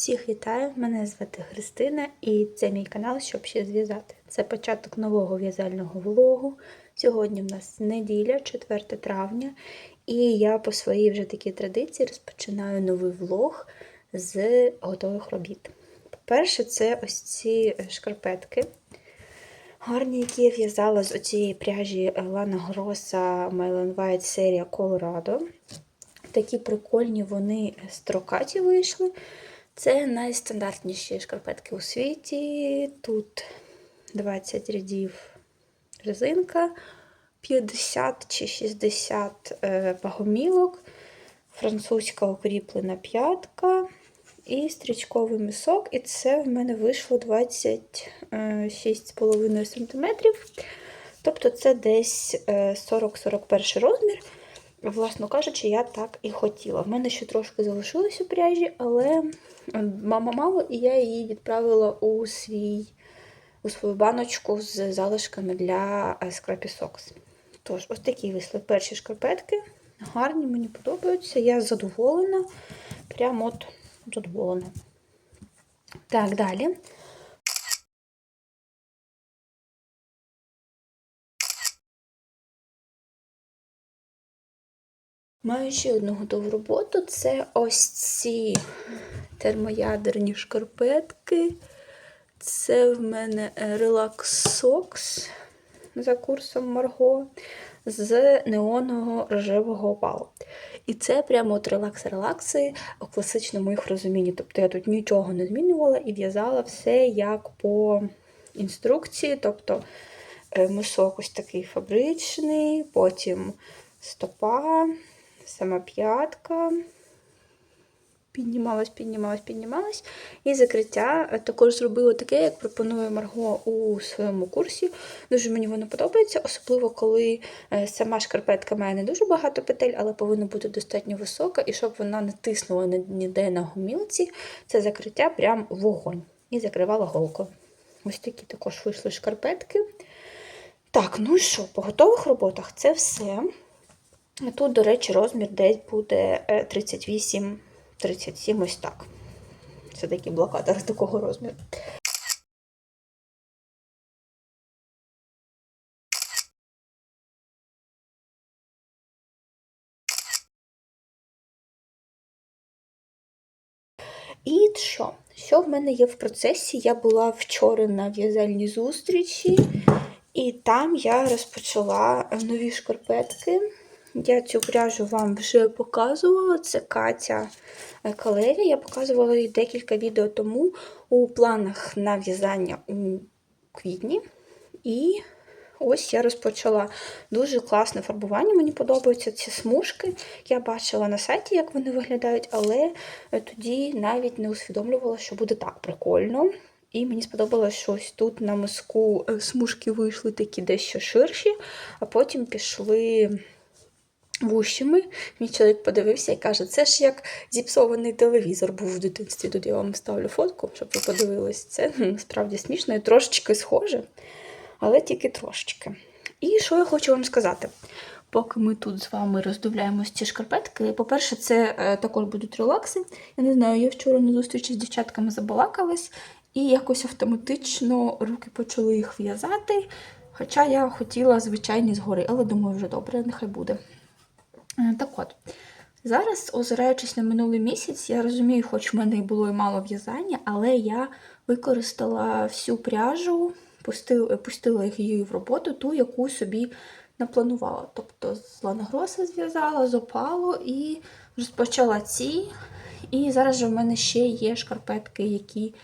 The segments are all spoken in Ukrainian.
Всіх вітаю! Мене звати Христина і це мій канал, щоб ще зв'язати. Це початок нового в'язального влогу. Сьогодні в нас неділя, 4 травня, і я по своїй вже такій традиції розпочинаю новий влог з готових робіт. По-перше, це ось ці шкарпетки. Гарні, які я в'язала з оцієї пряжі Lana Grossa Melon White серія Colorado. Такі прикольні вони строкаті вийшли. Це найстандартніші шкарпетки у світі. Тут 20 рядів резинка, 50 чи 60 пагомілок, французька укріплена п'ятка і стрічковий мисок. І це в мене вийшло 26,5 см. Тобто це десь 40-41 розмір. Власно кажучи, я так і хотіла. В мене ще трошки залишилось у пряжі, але мама мало, і я її відправила у свій, у свою баночку з залишками для Scrappy Socks. Тож, ось такі вийшли перші шкарпетки. Гарні, мені подобаються. Я задоволена. Прямо от задоволена. Так, далі. Маю ще одну готову роботу. Це ось ці термоядерні шкарпетки. Це в мене Relax Socks за курсом Марго з неонового рожевого опалу. І це прямо от релакс-релакси у класичному їх розумінні. Тобто я тут нічого не змінювала і в'язала все як по інструкції. Тобто мисок ось такий фабричний, потім стопа сама п'ятка. Піднімалась, піднімалась, піднімалась. І закриття також зробила таке, як пропонує Марго у своєму курсі. Дуже мені воно подобається, особливо коли сама шкарпетка має не дуже багато петель, але повинна бути достатньо висока, і щоб вона не тиснула ніде на гумілці, це закриття прям вогонь. І закривала голку. Ось такі також вийшли шкарпетки. Так, ну і що, по готових роботах це все. Тут, до речі, розмір десь буде 38-37, ось так. Це такий блокатор такого розміру. І що? Що в мене є в процесі? Я була вчора на в'язальній зустрічі, і там я розпочала нові шкарпетки. Я цю пряжу вам вже показувала. Це Катя Калерія. Я показувала її декілька відео тому у планах на в'язання у квітні. І ось я розпочала дуже класне фарбування. Мені подобаються ці смужки. Я бачила на сайті, як вони виглядають, але тоді навіть не усвідомлювала, що буде так прикольно. І мені сподобалось, що ось тут на миску смужки вийшли такі дещо ширші, а потім пішли вущими. Мій чоловік подивився і каже, це ж як зіпсований телевізор був в дитинстві. Тут я вам ставлю фотку, щоб ви подивились. Це насправді смішно і трошечки схоже, але тільки трошечки. І що я хочу вам сказати? Поки ми тут з вами роздивляємось ці шкарпетки, по-перше, це е, також будуть релакси. Я не знаю, я вчора на зустрічі з дівчатками забалакалась, і якось автоматично руки почали їх в'язати. Хоча я хотіла звичайні згори, але думаю, вже добре, нехай буде. Так от, зараз, озираючись на минулий місяць, я розумію, хоч в мене і було і мало в'язання, але я використала всю пряжу, пустила, пустила її в роботу, ту, яку собі напланувала. Тобто з ланагроса зв'язала, з опалу і розпочала ці. І зараз же в мене ще є шкарпетки, які,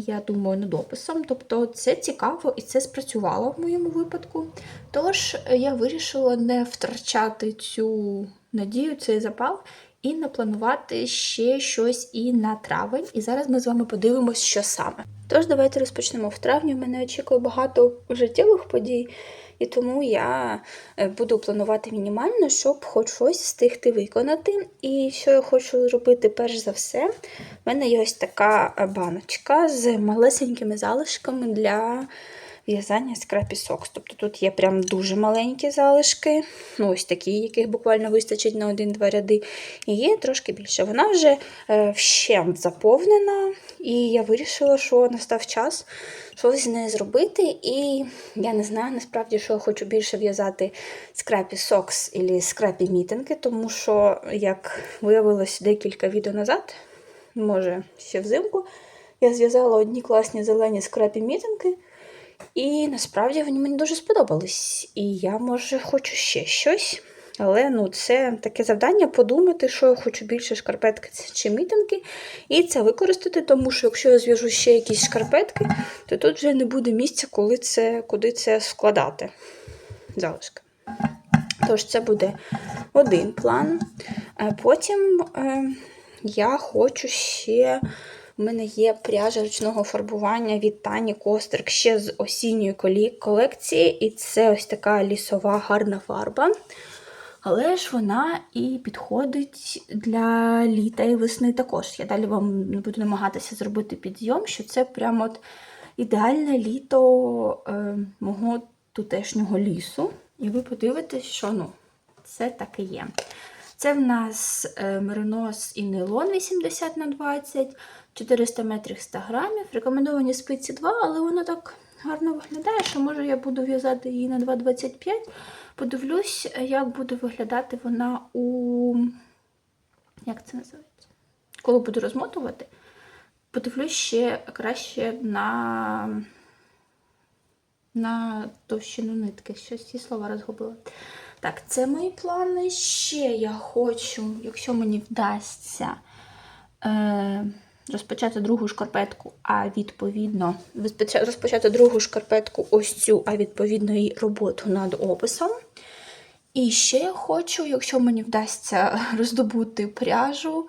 я думаю, над описом. Тобто це цікаво і це спрацювало в моєму випадку. Тож я вирішила не втрачати цю надію, цей запал, і напланувати ще щось і на травень. І зараз ми з вами подивимося, що саме. Тож, давайте розпочнемо в травні. Мене очікує багато життєвих подій. І тому я буду планувати мінімально, щоб хоч щось встигти виконати. І що я хочу зробити перш за все, в мене є ось така баночка з малесенькими залишками для в'язання скрапі сокс. Тобто тут є прям дуже маленькі залишки, ну ось такі, яких буквально вистачить на один-два ряди. І є трошки більше. Вона вже е, вщент заповнена, і я вирішила, що настав час щось з нею зробити. І я не знаю насправді, що я хочу більше в'язати скрапі сокс і скрапі мітинги, тому що, як виявилось декілька відео назад, може ще взимку, я зв'язала одні класні зелені скрапі мітинги. І насправді вони мені дуже сподобались. І я, може, хочу ще щось. Але ну, це таке завдання подумати, що я хочу більше шкарпетки чи мітинги, і це використати, тому що якщо я зв'яжу ще якісь шкарпетки, то тут вже не буде місця, коли це, куди це складати. Залишки. Тож, це буде один план. Е, Потім е, я хочу ще. У мене є пряжа ручного фарбування від Тані Кострик ще з осінньої колекції, і це ось така лісова гарна фарба. Але ж вона і підходить для літа і весни також. Я далі вам не буду намагатися зробити підйом, що це прямо от ідеальне літо е, мого тутешнього лісу. І ви подивитесь, що ну, це так і є. Це в нас е, меринос і нейлон 80 на 20, 400 метрів 100 грамів. Рекомендовані спиці 2, але воно так гарно виглядає, що може я буду в'язати її на 2,25. Подивлюсь, як буде виглядати вона у. Як це називається? Коли буду розмотувати, подивлюсь ще краще на на товщину нитки. Щось ці слова розгубила. Так, це мої плани. Ще я хочу, якщо мені вдасться е, розпочати другу шкарпетку, а відповідно розпочати другу шкарпетку ось цю, а відповідно і роботу над описом. І ще я хочу, якщо мені вдасться роздобути пряжу,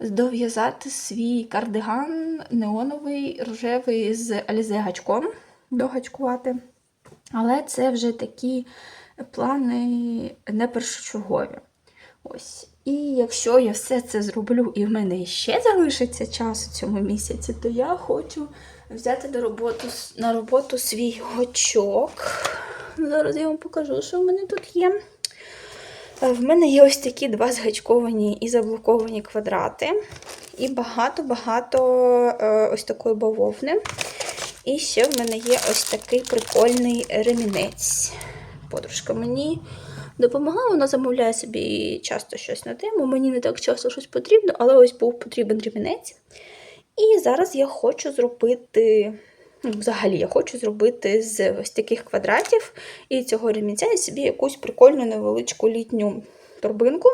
дов'язати свій кардиган неоновий рожевий з Alize гачком, догачкувати. Але це вже такі плани не першочергові. Ось. І якщо я все це зроблю, і в мене ще залишиться час у цьому місяці, то я хочу взяти до роботи, на роботу свій гачок. Зараз я вам покажу, що в мене тут є. Е, В мене є ось такі два згачковані і заблоковані квадрати. І багато-багато е, ось такої бавовни. І ще в мене є ось такий прикольний ремінець. Подружка мені допомогла, вона замовляє собі часто щось на тему. Мені не так часто щось потрібно, але ось був потрібен ремінець. І зараз я хочу зробити. ну, Взагалі, я хочу зробити з ось таких квадратів і цього ремінця я собі якусь прикольну невеличку літню торбинку,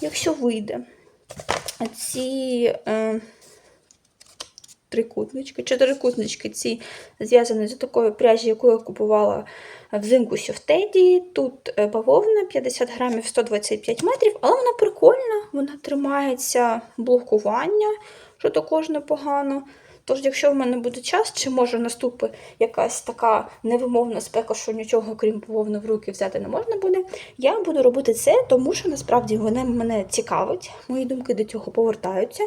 якщо вийде. Ці е, трикутнички, чотирикутнички ці зв'язані з такою пряжі, яку я купувала взимку ще в Теді. Тут е, бавовна 50 грамів 125 метрів, але вона прикольна, вона тримається блокування, що також непогано. Тож, якщо в мене буде час, чи може наступить якась така невимовна спека, що нічого крім бавовни в руки взяти не можна буде, я буду робити це, тому що насправді вони мене цікавить, мої думки до цього повертаються,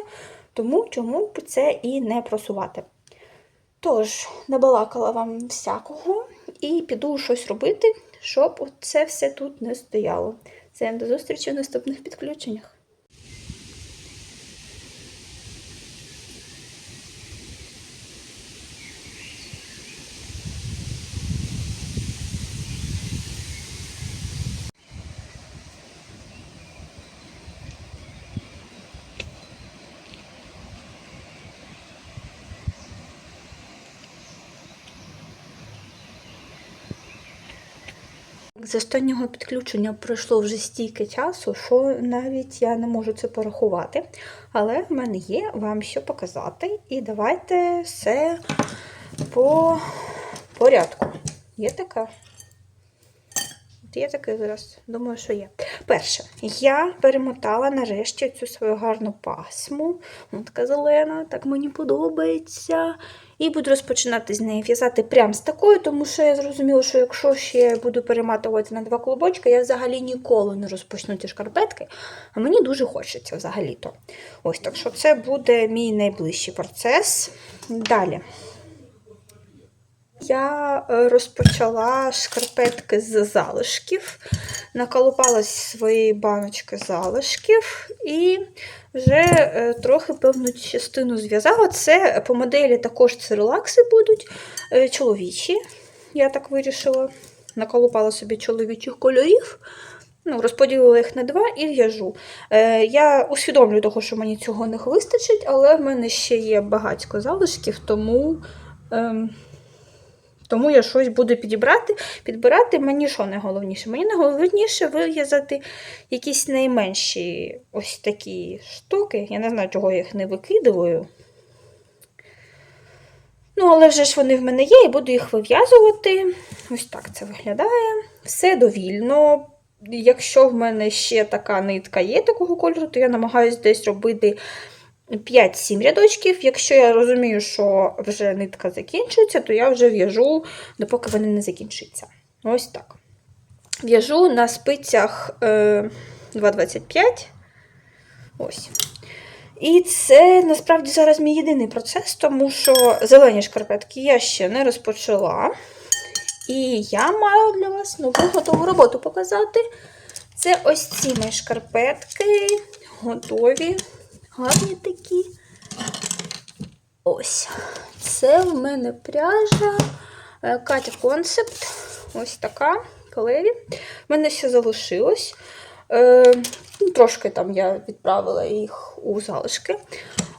тому чому б це і не просувати. Тож, набалакала вам всякого і піду щось робити, щоб це все тут не стояло. Це до зустрічі в наступних підключеннях. З останнього підключення пройшло вже стільки часу, що навіть я не можу це порахувати. Але в мене є вам що показати. І давайте все по порядку. Є така? Є таке зараз, думаю, що є. Перше, я перемотала нарешті цю свою гарну пасму. Вона така зелена, так мені подобається. І буду розпочинати з неї в'язати прямо з такою, тому що я зрозуміла, що якщо ще буду перематувати на два клубочки, я взагалі ніколи не розпочну ці шкарпетки. А мені дуже хочеться взагалі-то. Ось так що це буде мій найближчий процес. Далі. Я е, розпочала шкарпетки з залишків, наколупала зі своєї баночки залишків і вже е, трохи певну частину зв'язала. Це по моделі також це релакси будуть е, чоловічі. Я так вирішила. Наколупала собі чоловічих кольорів. Ну, розподілила їх на два і в'яжу. Е, я усвідомлюю того, що мені цього не вистачить, але в мене ще є багатько залишків, тому. Ем, тому я щось буду підібрати. Підбирати мені що найголовніше? Мені найголовніше вив'язати якісь найменші ось такі штуки. Я не знаю, чого я їх не викидаю. Ну, але вже ж вони в мене є, і буду їх вив'язувати. Ось так це виглядає. Все довільно. Якщо в мене ще така нитка є такого кольору, то я намагаюся десь робити 5-7 рядочків. Якщо я розумію, що вже нитка закінчується, то я вже в'яжу, допоки вони не закінчаться. Ось так. В'яжу на спицях е, 2,25. Ось. І це насправді зараз мій єдиний процес, тому що зелені шкарпетки я ще не розпочала. І я маю для вас нову готову роботу показати. Це ось ці мої шкарпетки, готові, гарні такі. Ось. Це в мене пряжа е, Катя Концепт. Ось така колеві. В мене ще залишилось. Е, ну, Трошки там я відправила їх у залишки.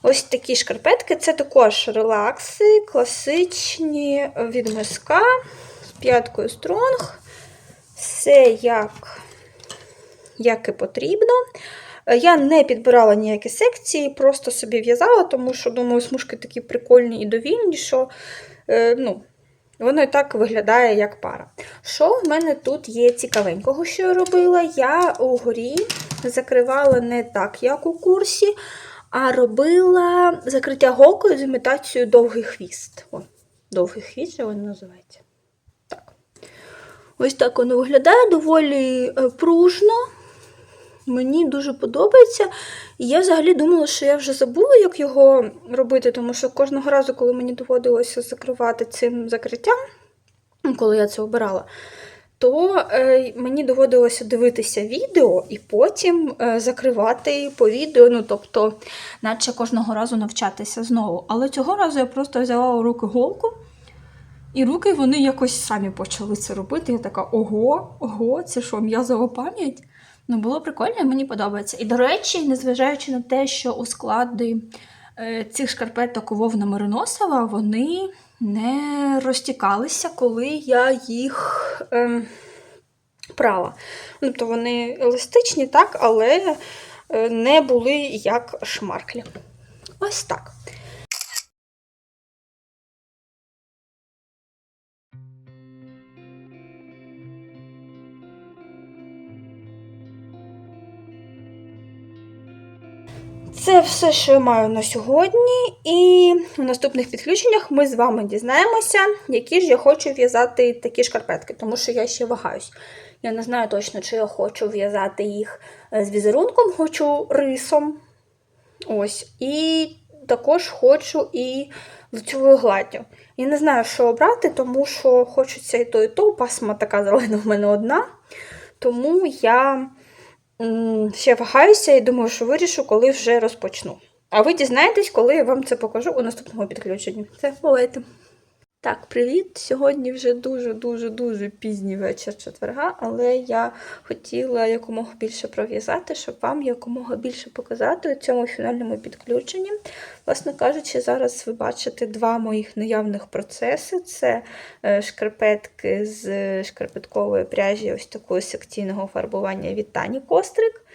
Ось такі шкарпетки. Це також релакси, класичні від миска з п'яткою стронг. Все як, як і потрібно. Е, Я не підбирала ніякі секції, просто собі в'язала, тому що, думаю, смужки такі прикольні і довільні, що е, ну, воно і так виглядає як пара. Що в мене тут є цікавенького, що я робила? Я угорі закривала не так, як у курсі, а робила закриття голкою з імітацією довгий хвіст. О, довгий хвіст, що він називається. Так. Ось так воно виглядає доволі е, пружно. Мені дуже подобається. І я взагалі думала, що я вже забула, як його робити, тому що кожного разу, коли мені доводилося закривати цим закриттям, ну, коли я це обирала, то е, мені доводилося дивитися відео і потім е, закривати по відео, ну тобто, наче кожного разу навчатися знову. Але цього разу я просто взяла у руки голку. І руки вони якось самі почали це робити. Я така: ого, ого, це що, м'язова пам'ять? Ну, було прикольно, мені подобається. І, до речі, незважаючи на те, що у склади е, цих шкарпеток вовна Мироносова, вони не розтікалися, коли я їх е, прала. Тобто вони еластичні, так, але е, не були як шмарклі. Ось так. Це все, що я маю на сьогодні, і в наступних підключеннях ми з вами дізнаємося, які ж я хочу в'язати такі шкарпетки, тому що я ще вагаюсь. Я не знаю точно, чи я хочу в'язати їх е, з візерунком, хочу рисом. Ось. І також хочу і лицьовою гладдю. Я не знаю, що обрати, тому що хочеться і то, і то. Пасма така зелена в мене одна. Тому я ще вагаюся і думаю, що вирішу, коли вже розпочну. А ви дізнаєтесь, коли я вам це покажу у наступному підключенні. Це бувайте. Так, привіт! Сьогодні вже дуже-дуже-дуже пізній вечір четверга, але я хотіла якомога більше пров'язати, щоб вам якомога більше показати у цьому фінальному підключенні. Власне кажучи, зараз ви бачите два моїх наявних процеси: це е, шкарпетки з шкарпеткової пряжі, ось такого секційного фарбування від Тані Кострик.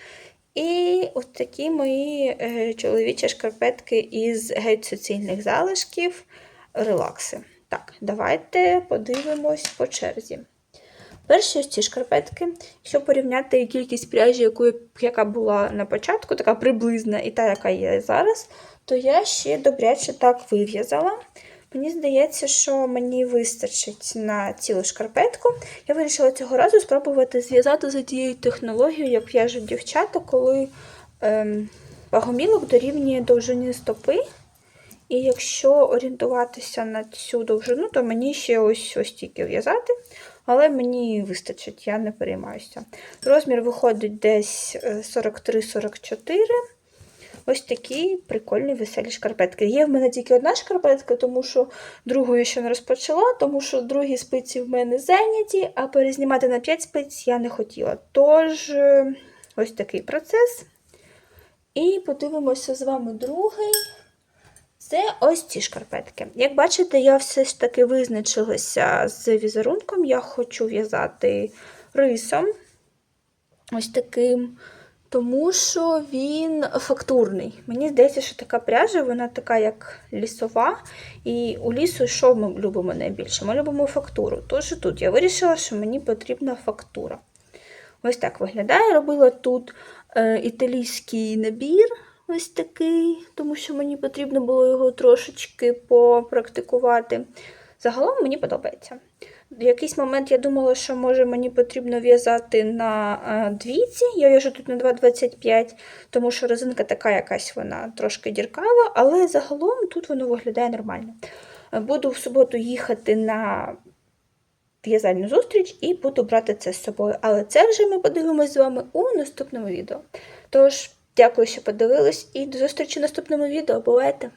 І ось такі мої е, чоловічі шкарпетки із геть суцільних залишків релакси. Так, давайте подивимось по черзі. Перші ось ці шкарпетки, якщо порівняти кількість пряжі, яка була на початку, така приблизна, і та, яка є зараз, то я ще добряче так вив'язала. Мені здається, що мені вистачить на цілу шкарпетку. Я вирішила цього разу спробувати зв'язати за тією технологією, як в'яжуть дівчата, коли ем, вагомілок дорівнює довжині стопи. І якщо орієнтуватися на цю довжину, то мені ще ось ось тільки в'язати, але мені вистачить, я не переймаюся. Розмір виходить десь е, 43-44. Ось такі прикольні веселі шкарпетки. Є в мене тільки одна шкарпетка, тому що другу я ще не розпочала, тому що другі спиці в мене зайняті, а перезнімати на 5 спиць я не хотіла. Тож, е, ось такий процес. І подивимося з вами другий. Це ось ці шкарпетки. Як бачите, я все ж таки визначилася з візерунком. Я хочу в'язати рисом. Ось таким. Тому що він фактурний. Мені здається, що така пряжа, вона така, як лісова. І у лісу, що ми любимо найбільше? Ми любимо фактуру. Тож тут я вирішила, що мені потрібна фактура. Ось так виглядає. Робила тут е, італійський набір, ось такий, тому що мені потрібно було його трошечки попрактикувати. Загалом мені подобається. В якийсь момент я думала, що може мені потрібно в'язати на е, двійці. Я в'яжу тут на 2,25, тому що резинка така якась вона трошки діркава, але загалом тут воно виглядає нормально. Е, Буду в суботу їхати на в'язальну зустріч і буду брати це з собою. Але це вже ми подивимось з вами у наступному відео. Тож, дякую, що подивились, і до зустрічі в наступному відео. Бувайте!